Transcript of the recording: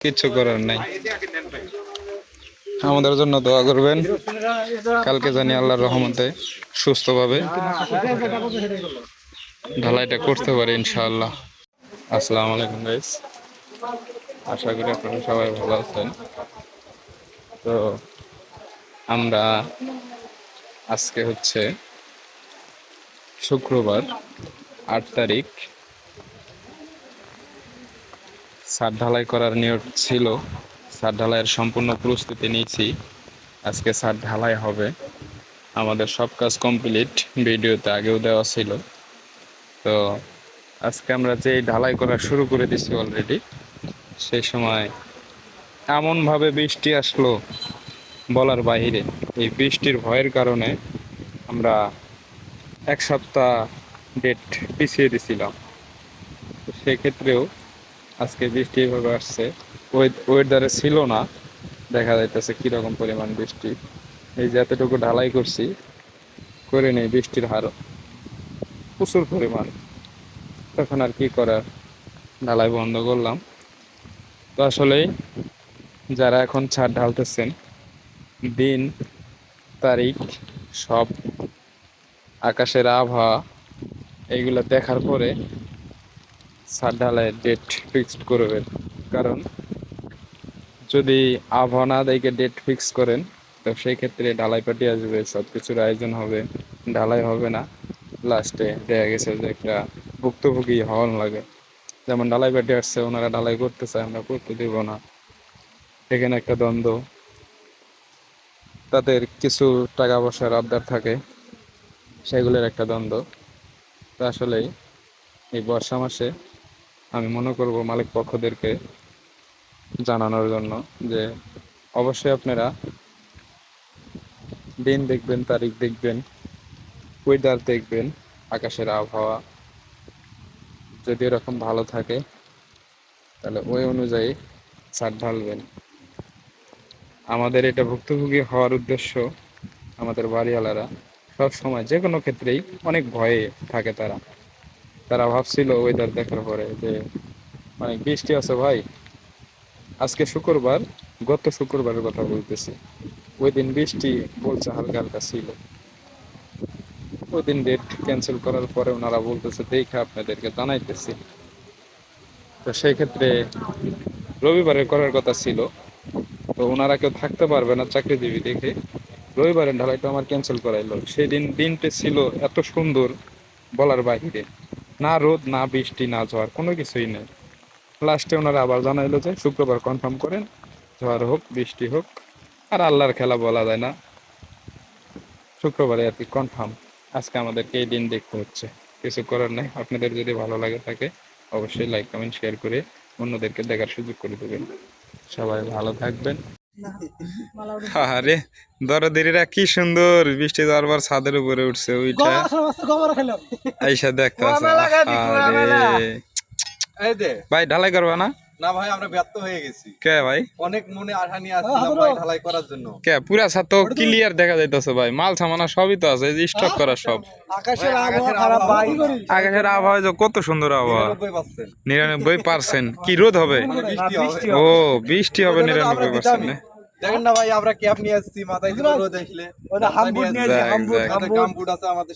কিচ্ছু করার নাই। আমাদের জন্য দোয়া করবেন। কালকে জানি আল্লাহর রহমতে সুস্থভাবে ঢালাইটা করতে পারি ইনশাআল্লাহ। আসসালামু আলাইকুম গাইস আশা করি আপনারা সবাই ভালো আছেন। তো আমরা আজকে হচ্ছে শুক্রবার, আট তারিখ। ছাদ ঢালাই করার নিয়ত ছিল। ছাদ ঢালাইয়ের সম্পূর্ণ প্রস্তুতি নিয়েছি। আজকে ছাদ ঢালাই হবে। আমাদের সব কাজ কমপ্লিট। ভিডিওতে আগেও দেওয়া ছিল। তো আজকে আমরা যে ঢালাই করা শুরু করে দিছি অলরেডি সেই সময় এমনভাবে বৃষ্টি আসলো বলার বাইরে। এই বৃষ্টির ভয়ের কারণে আমরা এক সপ্তাহ ডেট পিছিয়ে দিছিলাম। তো সেক্ষেত্রেও আজকে বৃষ্টি এভাবে আসছে। ওয়েদারে ছিল না। দেখা যাইতেছে কীরকম পরিমাণ বৃষ্টি। এই যে এতটুকু ঢালাই করছি, করে নেই বৃষ্টির হার। প্রচুর পরিমাণ। তখন আর কি করার? ঢালাই বন্ধ করলাম। তো আসলেই যারা এখন ছাদ ঢালতেছেন, দিন, তারিখ, সব, আকাশের আবহাওয়া এইগুলো দেখার পরে ছাদ ঢালাইয়ের ডেট ফিক্সড করবেন। কারণ যদি আবহাওয়া দেখে ডেট ফিক্স করেন, তো সেই ক্ষেত্রে ঢালাই পার্টি আসবে সব কিছুর আয়োজন হবে, ঢালাই হবে না। লাস্টে দেখা গেছে যে একটা ভুক্তভোগী হওয়ার লাগে। যেমন ঢালাই পার্টি আসছে, ওনারা ঢালাই করতে চায় আমরা করতে দেব না। এখানে একটা দ্বন্দ্ব। তাদের কিছু টাকা পয়সার আবদার থাকে, সেগুলোর একটা দ্বন্দ্ব। তো আসলেই এই বর্ষা মাসে আমি মনে করব মালিক পক্ষদেরকে জানানোর জন্য যে অবশ্যই আপনারা দিন দেখবেন, তারিখ দেখবেন ওয়েদার দেখবেন, আকাশের আবহাওয়া যদি এরকম ভালো থাকে, তাহলে ওই অনুযায়ী ছাদ ঢালবেন। আমাদের এটা ভুক্তভোগী হওয়ার উদ্দেশ্য আমাদের বাড়িওয়ালারা সব সময় যে কোনো ক্ষেত্রেই অনেক ভয়ে থাকে তারা। তারা ভাবছিল ওয়েদার দেখার পরে যে মানে বৃষ্টি আছে ভাই। আজকে শুক্রবার, গত শুক্রবারের কথা বলতেছি। ওই দিন বৃষ্টি বলছে হালকা হালকা ছিল। ওই দিন ডেট ক্যান্সেল করার পরে ওনারা বলতেছে, দেখে আপনাদেরকে জানাইতেছি। তো সেই ক্ষেত্রে রবিবারে করার কথা ছিল। তো ওনারা কেউ থাকতে পারবে না চাকরিজীবী দেখে। রবিবারের ঢালাইটা আমার ক্যান্সেল করাইলো। সেই দিন দিনটা ছিল এত সুন্দর বলার বাহিরে। না রোদ, না বৃষ্টি, না ঝড়, কোনো কিছুই নেই। লাস্টে ওনারা আবার জানাইলো যে, শুক্রবার কনফার্ম করেন, ঝড় হোক, বৃষ্টি হোক, আর আল্লাহর খেলা বলা যায় না। শুক্রবারে আর কি কনফার্ম আজকে আমাদেরকে এই দিন দেখতে হচ্ছে। কিছু করার নেই। আপনাদের যদি ভালো লাগে থাকে, অবশ্যই লাইক কমেন্ট শেয়ার করে অন্যদেরকে দেখার সুযোগ করে দেবেন। সবাই ভালো থাকবেন। আরে দরদেরিরা কি সুন্দর বৃষ্টি যাওয়ার পর ছাদের উপরে উঠছে ওইটা আইসা দেখতে আরে। ভাই ঢালাই করবা না? না ভাই আমরা ব্যর্থ হয়ে গেছি। কে ভাই? অনেক মনে আশা নিয়ে আসছিলাম ভাই ঢালাই করার জন্য। কে পুরা ছাদ তো ক্লিয়ার দেখা যাইতেছে ভাই। মাল সামানা সবই তো আছে স্টক করা সব। আকাশের আবহাওয়া খারাপ ভাই। আকাশের আবহাওয়া যে কত সুন্দর আবহাওয়া। নব্বই পার্সেন্ট। নিরানব্বই পার্সেন্ট। কি রোদ হবে? হবে। ও বৃষ্টি হবে নিরানব্বই পার্সেন্ট। দেখেন না ভাই আমরা ক্যাপ নিয়ে আসছি মাথায় দেখলে। হামবুট নিয়ে যাক, হামবুট। গামবুট আছে আমাদের